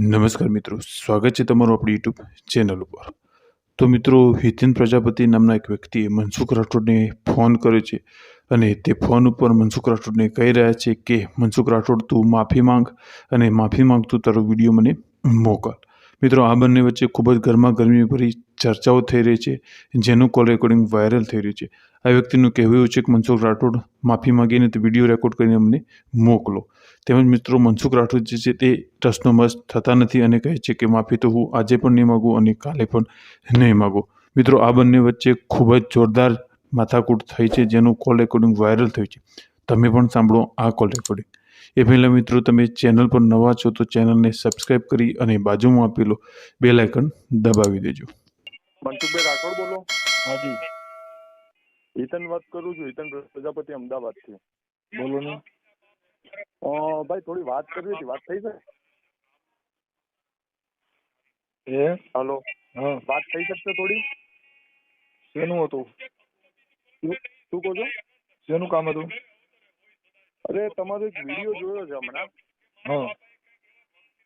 નમસ્કાર મિત્રો, સ્વાગત છે તમારું આપણી યુટ્યુબ ચેનલ ઉપર. તો મિત્રો, હિતેન પ્રજાપતિ નામના એક વ્યક્તિએ મનસુખ રાઠોડને ફોન કર્યો છે અને તે ફોન ઉપર મનસુખ રાઠોડને કહી રહ્યા છે કે, મનસુખ રાઠોડ, તું માફી માંગ અને માફી માંગતું તારો વીડિયો મને મોકલ. મિત્રો, આ બંને વચ્ચે ખૂબ જ ગરમા ગરમીભરી ચર્ચાઓ થઈ રહી છે, જેનું કોલ રેકોર્ડિંગ વાયરલ થઈ રહ્યું છે. આ વ્યક્તિનું કહેવું એવું છે કે મનસુખ રાઠોડ માફી માગીને તે વીડિયો રેકોર્ડ કરીને અમને મોકલો. તેમજ મિત્રો મનસુખ રાઠોડ જે છે તે ટ્રસ્ટનો મસ થતા નથી અને કહે છે કે માફી તો હું આજે પણ નહીં માગું અને કાલે પણ નહીં માગું. મિત્રો આ બંને વચ્ચે ખૂબ જ જોરદાર માથાકૂટ થઈ છે જેનું કોલ રેકોર્ડિંગ વાયરલ થયું છે. તમે પણ સાંભળો આ કોલ રેકોર્ડિંગ. એ પહેલાં મિત્રો તમે ચેનલ પર નવા છો તો ચેનલને સબસ્ક્રાઇબ કરી અને બાજુમાં આપેલો બેલ આઇકન દબાવી દેજો. મનસુખભાઈ રાઠોડ બોલો. હાજી હિતન વાત કરું છું હિતન પ્રજાપતિ અમદાવાદથી. બોલો ને. ભાઈ થોડી વાત કરવી હતી વાત થઈ છે? એ હલો. હા. વાત થઈ શકશે થોડી? શેનું હતું? શું કહો છો? શેનું કામ હતું? અરે તમારો એક વીડિયો જોયો છે હમણાં. હા.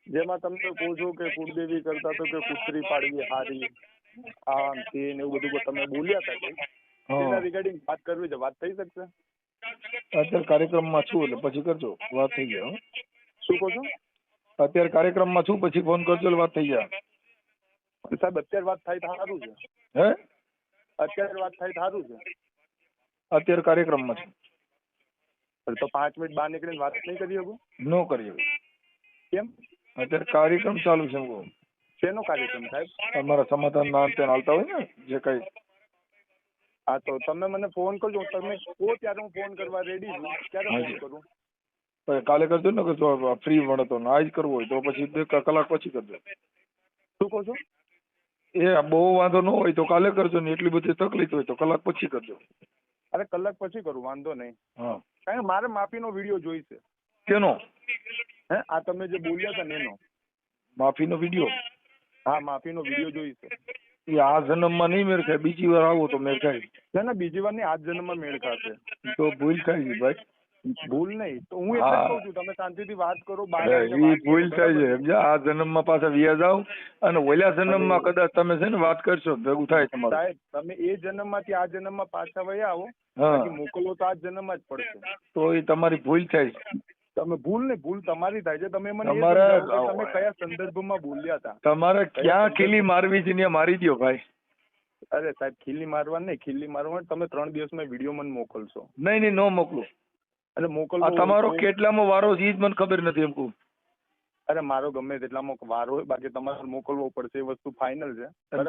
જેમાં તમે કહો છો કે કુળદેવી કરતા તો કે કુતરી પાડવી હારી આમ તે ને એવું બધું તમે બોલ્યા હતા રિગાર્ડિંગ વાત કરવી છે વાત થઈ શકશે. અત્યારે કાર્યક્રમમાં છું એટલે પછી કરજો. વાત થઈ જાય શું કહો છો? અત્યારે કાર્યક્રમમાં છું પછી ફોન કરજો એટલે વાત થઈ જાય. સાહેબ અત્યારે વાત થાય સારું છે. હે? અત્યારે વાત થાય તો સારું છે. અત્યારે કાર્યક્રમમાં છું. તો પાંચ મિનિટ બહાર નીકળીને વાત નહીં કરી શકું? નો કરી શકું. કેમ? અત્યારે કાર્યક્રમ ચાલુ છે એમ કહું. શેનો કાર્યક્રમ સાહેબ? તમારા સમાધાન ના અંતે હાલતા હોય ને જે કઈ હા તો તમે મને ફોન કરજો તમે કહો ત્યારે હું ફોન કરવા રેડી છું ફોન કરું. કાલે કરજો ને કે જો ફ્રી મળે તો આજ કરવું હોય તો પછી બે કલાક પછી કરજો. શું કહો છો? એ બહુ વાંધો ન હોય તો કાલે કરજો ને એટલી બધી તકલીફ હોય તો કલાક પછી કરજો. અરે કલાક પછી કરું વાંધો નહીં. હા. કારણ કે મારે માફીનો વીડિયો જોઈશે કેનો? હે આ તમે જે બોલ્યા હતા ને એનો. માફીનો વીડિયો? હા માફીનો વીડિયો જોઈશે એ આ જન્મમાં નહીં મેળ ખાય બીજી વાર આવો તો મેળ ખાય. ના ના બીજી વાર નહીં આ જન્મમાં મેળ ખાશે. તો ભૂલ થાય છે ભાઈ. ભૂલ નહીં તો હું એટલે. કહું છું તમે શાંતિથી વાત કરો એ ભૂલ થાય છે આ જન્મ આ જન્મમાં પાછા વ્યાજ આવ અને ઓલા જન્મમાં કદાચ તમે છે ને વાત કરશો ભેગું થાય તમારું. સાહેબ તમે એ જન્મમાંથી આ જન્મમાં પાછા વયા આવો મોકલો તો આ જન્મમાં જ પડશે. તો એ તમારી ભૂલ થાય છે. તમે ભૂલ ને ભૂલ તમારી થાય છે. તમે મને તમે કયા સંદર્ભમાં બોલ્યા હતા? તમારે ક્યાં ખીલી મારવી છે મારી દો ભાઈ. અરે સાહેબ ખીલી મારવા નહીં. ખીલી મારવા તમે ત્રણ દિવસમાં વીડિયો મને મોકલશો. નહીં નહીં નો મોકલું. અને મોકલો તમારો કેટલામાં વારો છે એ જ મને ખબર નથી એમ કહું. અરે મારો ગમે તેટલામાં વારો હોય બાકી તમારે મોકલવો પડશે એ વસ્તુ ફાઇનલ છે?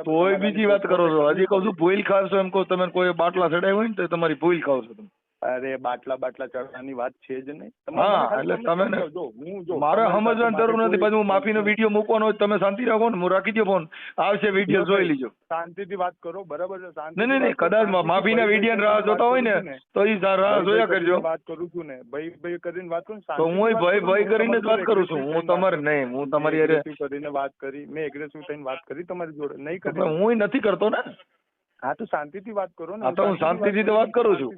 તોય બીજી વાત કરો છો. હજી કહું છું ભૂલ ખાવ છો એમ કહું તમે કોઈ બાટલા ચડાવ્યા હોય ને તો તમારી ભૂલ ખાવ છો તમે. અરે બાટલા બાટલા ચડવાની વાત છે જ નહીં. હા, એટલે તમે હું જો મારે સમજવાની જરૂર નથી પછી હું માફીનો વીડિયો મૂકવાનો હોય તમે શાંતિ રાખો ને હું રાખી દો ફોન આવશે વીડિયો જોઈ લીજો. શાંતિથી વાત કરો બરાબર છે? શાંતિથી નહીં નહીં કદાચ માફીના વીડિયો રાહ જોતા હોય ને તો એ રાહ જોયા કરજો. વાત કરું છું ને ભાઈ ભાઈ કરીને વાત કરું તો હું ભાઈ. ભાઈ કરીને જ વાત કરું છું હું તમારે નહીં હું તમારી કરીને વાત કરી મેં એગ્રેસિવ થઈને વાત કરી તમારી જોડે નહીં કરી. હું નથી કરતો ને? હા તો શાંતિથી વાત કરો ને. તો હું શાંતિથી તો વાત કરું છું.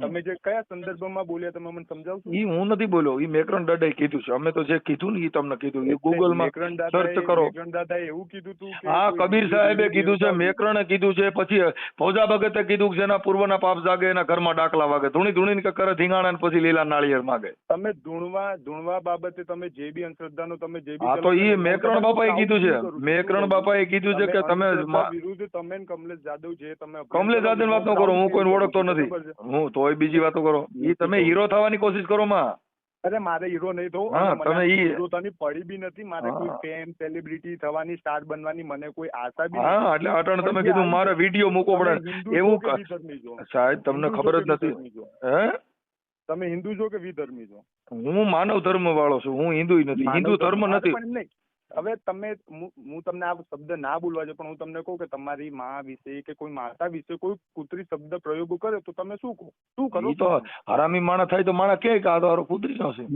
તમે જે કયા સંદર્ભમાં બોલ્યા તમે મને સમજાવશો? ઈ હું નથી બોલ્યો ઈ મેકરણ દાદાએ કીધું છે. અમે તો જે કીધું ને ઈ તમને કીધું ઈ ગૂગલમાં સર્ચ કરો. મેકરણ દાદાએ એવું કીધું તું હા કબીર સાહેબે કીધું છે મેકરણે કીધું છે પછી ફૌજા ભગતે કીધું છે એના પૂર્વના પાપ જાગે એના ઘરમાં ડાકલા વાગે. ધૂણી ધૂણીને ને કરે ધીંગાણા ને પછી લીલા નાળિયેર માગે. તમે ધૂણવા ધૂણવા બાબતે તમે જે બી અંધશ્રદ્ધાનો તમે જે બી હા તો ઈ મેકરણ બાપાએ કીધું છે. મેકરણ બાપાએ કીધું છે કે તમે વિરુદ્ધ તમે કમલેશ જાદવ જે તમે કમલેશ જાદવ વાત ન કરો હું કોઈને ઓળખતો નથી. હું તોય બીજી વાતો કરો. ઈ તમે હીરો થવાની કોશિશ કરો માં. અરે મારે હીરો નહીં થવું. તમે હીરોતાની પડી બી નથી. મારે કોઈ ફેમ સેલિબ્રિટી થવાની સ્ટાર બનવાની મને કોઈ આશા બી હા એટલે અટણ તમે કીધું મારે વીડિયો મૂકો પડે. એવું? સાહેબ તમને ખબર જ નથી. હે? તમે હિન્દુ છો કે વિધર્મી છો? હું માનવ ધર્મ વાળો છું. હું હિન્દુ નથી. હિન્દુ ધર્મ નથી. હવે તમે હું તમને આ શબ્દ ના બોલવા છે પણ હું તમને કહું કે તમારી માં વિશે કે કોઈ માતા વિશે કોઈ કુતરી શબ્દ પ્રયોગો કરે તો તમે શું કહો? શું કરો તો હરામી માણસ થાય તો માણસ કે આ તો કુતરી નો છે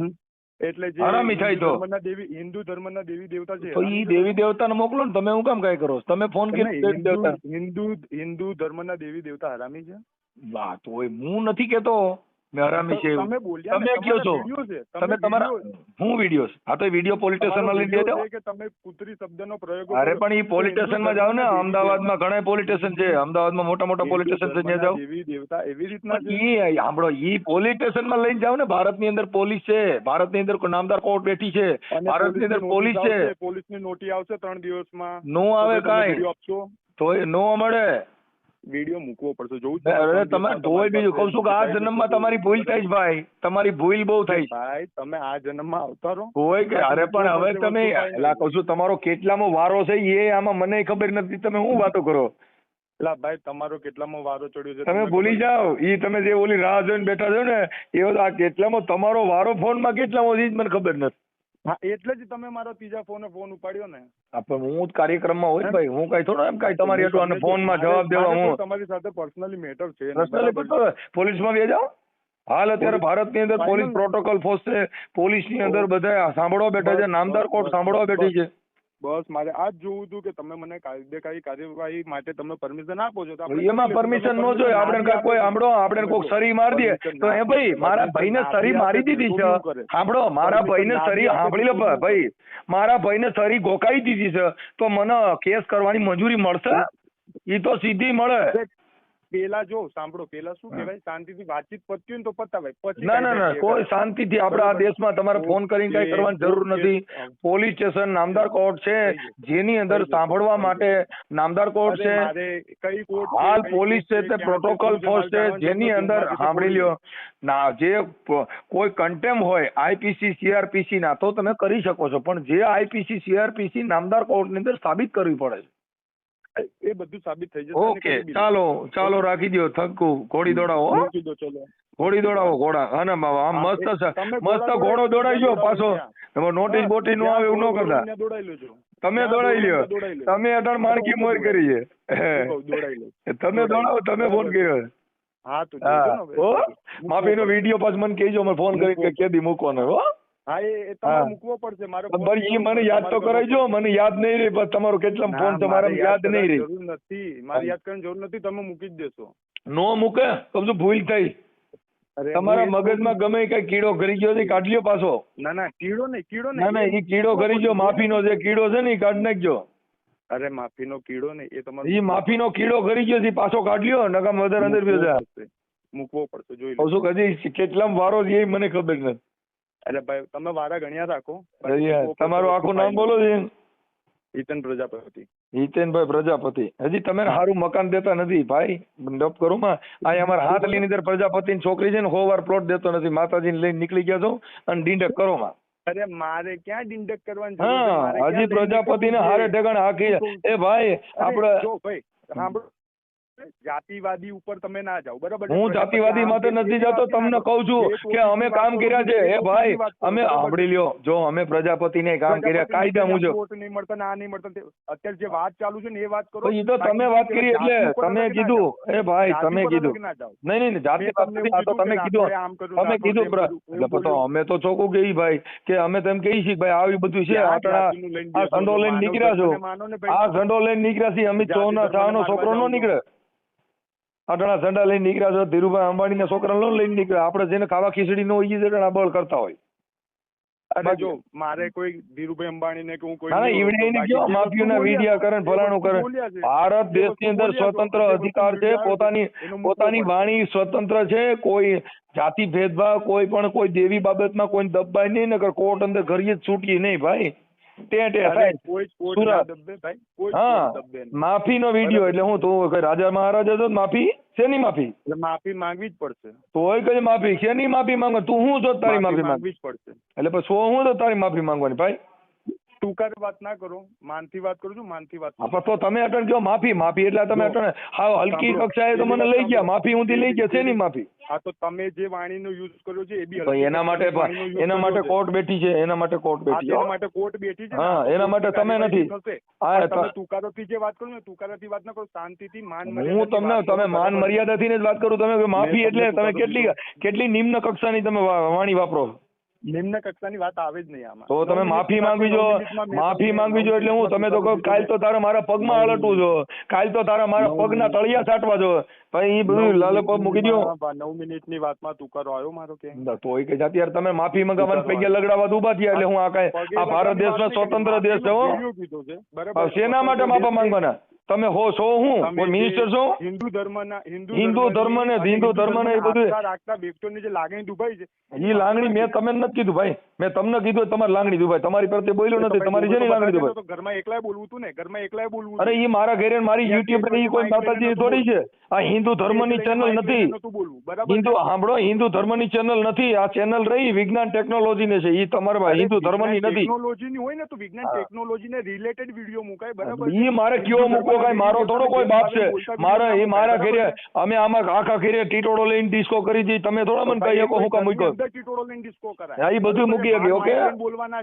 એટલે જે હરામી થાય તો. દેવી હિન્દુ ધર્મના દેવી દેવતા છે તો ઈ દેવી દેવતાને મોકલો ને તમે હું કામ કાઈ કરો તમે ફોન કે કરી દેવતા. હિન્દુ હિન્દુ ધર્મના દેવી દેવતા હરામી છે? વાત તો હું નથી કેતો. મેં છે તમે ને, કયો છો? તમારા video છે તમે તમારા હું વીડિયો હા તો વીડિયો પોલીસ સ્ટેશનમાં લઈને video કે તમે કુતરી શબ્દનો પ્રયોગ અરે પણ ઈ પોલીસ સ્ટેશનમાં જાવ ને અમદાવાદમાં ઘણા પોલીસ સ્ટેશન છે અમદાવાદમાં મોટા મોટા પોલીસ સ્ટેશન છે ત્યાં જાઓ. દેવી દેવતા એવી રીતના ઈ સાંભળો ઈ પોલીસ સ્ટેશનમાં લઈને જાઓ ને ભારતની અંદર પોલીસ છે ભારતની અંદર નામદાર કોર્ટ બેઠી છે ભારત ભારતની અંદર પોલીસ છે. પોલીસની નોટિસ આવશે ત્રણ દિવસમાં. નો આવે તો કાંઈ. video નો મળે. વીડિયો મૂકવો પડશે. જોવું અરે તમે તોય બીજું કહું છું કે આ જન્મમાં તમારી ભૂલ છે ભાઈ. તમારી ભૂલ બહુ થાય ભાઈ તમે આ જન્મમાં આવતા રહો હોય કે અરે પણ હવે તમે એલા કહું છું તમારો કેટલામો વારો છે એ આમાં મને ખબર નથી. તમે શું વાતો કરો? એલા ભાઈ તમારો કેટલામો વારો ચડ્યો છે તમે ભૂલી જાઓ. ઈ તમે જે ઓલી રાહ જોઈને બેઠા છો ને એ બધું આ કેટલામો તમારો વારો ફોનમાં કેટલામો ઈ જ મને ખબર નથી. હા એટલે જ તમે મારો ત્રીજા ફોન ફોન ઉપાડ્યો ને. પણ હું જ કાર્યક્રમમાં હોય ભાઈ હું કઈ થોડો એમ કઈ તમારી હાટુ આને ફોનમાં જવાબ દેવા હું. તમારી સાથે પર્સનલી મેટર છે ને, પર્સનલી. પોલીસમાં બે જાઓ. હાલ અત્યારે ભારતની અંદર પોલીસ પ્રોટોકોલ ફોર્સ છે પોલીસની અંદર બધા સાંભળવા બેઠા છે નામદાર કોર્ટ સાંભળવા. બેઠી છે. બસ મારે આ જ જોવું હતું કે તમે મને કાયદેકારી કાર્યવાહી માટે તમે પરમિશન આપો છો. એમાં પરમિશન નો જોઈએ આપણે કોઈ આપી આપણે કોઈક સરી મારી દે તો ના એ ભાઈ મારા ભાઈ ભાઈને ના સરી મારી દીધી છે? સાંભળો મારા ભાઈ ભાઈને ના સરી સાંભળી લે ભાઈ. મારા ભાઈ મારા ભાઈને સરી ગોકાઈ દીધી છે. તો મને કેસ કરવાની મંજૂરી મળશે? ઈ તો સીધી મળે. પેલા જો સાંભળો પેલા શું કહેવાય? શાંતિથી વાતચીત પતી હોય ને તો પતાવાય. પછી ના ના ના કોઈ શાંતિથી આપણે આ દેશમાં તમારે ફોન કરીને કઈ કરવાની જરૂર નથી. પોલીસ સ્ટેશન નામદાર કોર્ટ છે. જેની અંદર સાંભળવા માટે નામદાર કોર્ટ છે. કઈ કોર્ટ હાલ પોલીસ છે તે પ્રોટોકોલ ફોર્સ છે જેની અંદર સાંભળી લ્યો. ના જે કોઈ કન્ટેમ હોય આઈપીસી સીઆરપીસી ના તો તમે કરી શકો છો. પણ જે આઈપીસી સીઆરપીસી નામદાર કોર્ટની અંદર સાબિત કરવી પડે છે. એ બધું સાબિત થઈ જશે ઓકે ચાલો ચાલો રાખી દો થક્કુ ઘોડી દોડાવો મૂકી દો ચલો. ઘોડી દોડાવો ઘોડા. અને બાબા આમ મસ્ત મસ્ત ઘોડો દોડાઈ ગયો પાછો. એમાં નોટિસ બોટિસ નો આવે એવું ન કરતા. તમે દોડાઈ લ્યો. તમે અઢાર માણકી મોર કરી છે તમે દોડાવો તમે ફોન કર્યો. હા તો માફી ને. વીડિયો પાછ મને કહેજો મને ફોન કરીને કે કેદી મૂકવાનો હો. હા એ એ તમારે મૂકવો પડશે મારે એ મને યાદ તો કરાવજો મને યાદ નહીં રહે પણ તમારો કેટલા ના, ફોન તમારા યાદ નહીં રહે. કરવાની જરૂર નથી. મારે યાદ કરવાની જરૂર નથી તમે મૂકી જ દેશો. નો મૂકે તો ભૂલ થઈ. તમારા મગજમાં ગમે કઈ કીડો કરી ગયો છે કાઢી પાછો. ના ના કીડો નહીં કીડો ના ના એ કીડો કરી ગયો માફીનો જે કીડો છે ને એ કાઢી નાખજો. અરે માફીનો કીડો નહીં એ તમારે એ માફીનો કીડો કરી ગયો છે પાછો કાઢી લ્યો નકામ અંદર મૂકવો બેસા પડશે. મૂકવો પડશે જોઈ લો. શું કદી કેટલામ વારો એ મને ખબર નથી. અરે ભાઈ તમે વારા ગણ્યા રાખો તમારું આખું નામ બોલો છે હિતેન પ્રજાપતિ. હિતેનભાઈ પ્રજાપતિ. હજી તમે સારું મકાન દેતા નથી. ભાઈ ડપ કરો માં. આ અમારા હાથ લઈને અંદર પ્રજાપતિની છોકરી છે ને હોવાર પ્લોટ દેતો નથી. માતાજી ને લઈને નીકળી ગયા છો અને ડીંડક કરો માં. અરે મારે ક્યાં ડિંડક કરવાની હા હજી પ્રજાપતિ ને હારે? ઠેકાણે હાકી એ ભાઈ આપડે જો ભાઈ સાંભળો. જાતિવાદી ઉપર તમે ના જાઓ બરાબર? હું જાતિવાદી માટે નથી જતો? તમને કહું છું કે અમે કામ કર્યા છે. એ ભાઈ અમે સાંભળી લ્યો. જો અમે પ્રજાપતિને કામ કર્યા કાયદા મુજબ. કોર્ટ નહીં મળતા ના નહીં મળતા અત્યારે જે વાત ચાલુ છે ને એ વાત કરો. એ તો તમે વાત કરી એટલે તમે કીધું. એ ભાઈ તમે કીધું. ના. નહીં નહીં જાતિ તો તમે કીધું. તમે કીધું બોલ્યું. અમે તો ચોખ્ખું કહી ભાઈ કે અમે તેમ કહી છીએ ભાઈ આવી બધું છે. આપણા આ ઝંડો લઈને નીકળ્યા છો. ને. આ ઝંડો લઈને નીકળ્યા છીએ અમિત ચૌહાણ છોકરો નો નીકળે. અટણા ઝંડા લઈને નીકળ્યા છો ધીરુભાઈ અંબાણીના છોકરા લોન લઈને નીકળ્યા આપણે જેને ખાવા ખીચડી નો ઈ જણા બળ કરતા હોય અરે જો મારે કોઈ ધીરુભાઈ અંબાણી ને કે હું કોઈ ના ઈવડે એને. કયો માફીઓના વિડિયા બોલ્યા કરે ને ફલાણું કરે એ વસ્તુ બોલ્યા છે. ભારત દેશની અંદર સ્વતંત્ર અધિકાર છે પોતાની પોતાની. વાણી સ્વતંત્ર છે કોઈ જાતિ ભેદભાવ કોઈ પણ કોઈ દેવી બાબતમાં કોઈ દબાઈ નહીં નકર કોર્ટ અંદર ઘડીએ જ છૂટીએ નહીં ભાઈ સુરત. ના વીડિયો એટલે હું તો રાજા મહારાજા તો માફી? શેની માફી? એટલે માફી માંગવી જ પડશે. તોય કઈ માફી? શેની માફી માંગો? તું હું છો તારી માફી માંગ માંગવી જ પડશે. એટલે પછી હું તો તારી માફી માંગવાની ભાઈ? ટૂંકારે વાત ના કરો માનથી વાત કરું છું માનથી વાત હા, તો તમે અટણ કયો માફી માફી એટલે તમે અટણ હા હલકી કક્ષાએ તો મને લઈ ગયા માફી હું લઈ ગયા છે ની માફી હા તો તમે જે વાણીનો યુઝ કર્યો છે એ બી એના માટે એના માટે કોર્ટ બેઠી છે એના માટે કોર્ટ બેઠી છે એના માટે કોર્ટ બેઠી છે હા, એના માટે તમે નથી. હા, તમે તુકારોથી જે વાત કરું ને તુકારોથી વાત ના કરો શાંતિથી માન હું તમને તમે માન બરાબર? મર્યાદાથી જ વાત કરું તમે માફી એટલે તમે કેટલી કેટલી નિમ્ન કક્ષાની તમે વાણી વાપરો? નિમ્ન કક્ષાની વાત આવે જ નહીં આમાં. તો તમે માફી માંગવી જો. માફી માંગવી જો એટલે હું તમે તો કહો કાલ તો તારા મારા પગમાં અળટવું જો કાલ તો તારા મારા પગના તળિયા છાંટવા જો ભાઈ એ બધું લાલપ મૂકી દો નવ મિનિટની વાતમાં તું કરો આવ્યો મારો કે? તો એ કે જાતિ યાર તમે માફી મંગાવવાને પૈયા લગડાવવા ઊભા થયા એટલે હું આ કાંઈ આ ભારત દેશનો સ્વતંત્ર દેશ છે હો. શેના માટે માફા માંગવાના? તમે હો છો હું? કોઈ મિનિસ્ટર છો? હિન્દુ ધર્મના હિન્દુ હિન્દુ ધર્મને- હિન્દુ ધર્મને એ બધું- રાખતા વ્યક્તિઓની જે લાગણી દુભાઈ છે એ લાગણી મેં તમે નથી કીધું ભાઈ. મેં તમને કીધું તમારી લાગણી દુભાઈ. તમારી પ્રત્યે બોલ્યો નથી. તમારી જેની લાગણી દુભાઈ. ઘરમાં એકલાય બોલવું હતું ને? ઘરમાં એકલાય બોલવું અરે એ મારા ઘરે મારી યુટ્યુબ પર ઈ કોઈ માતાજી થોડી છે. આ હિન્દુ ધર્મની ચેનલ નથી. હિન્દુ સાંભળો હિન્દુ ધર્મની ચેનલ નથી. આ ચેનલ રહી વિજ્ઞાન ટેકનોલોજી ને છે. એ તમારા હિન્દુ ધર્મની નથી. ટેકનોલોજીની હોય ને તો વિજ્ઞાન ટેકનોલોજી ને રિલેટેડ વીડિયો મુકાય બરાબર એ મારે કયો મૂકો કાંઈ મારો થોડો કોઈ બાપ છે. મારે એ મારા ઘેરે અમે આમાં આખા ઘેરે ટીટોડો લઈને ડિસ્કો કરી દી. તમે થોડા મને કહી શકો હું કામ મૂક્યો. અંદર લઈને ડિસ્કો કરાય. હા, ઈ બધું મૂકી શકે, ઓકે? બોલવાના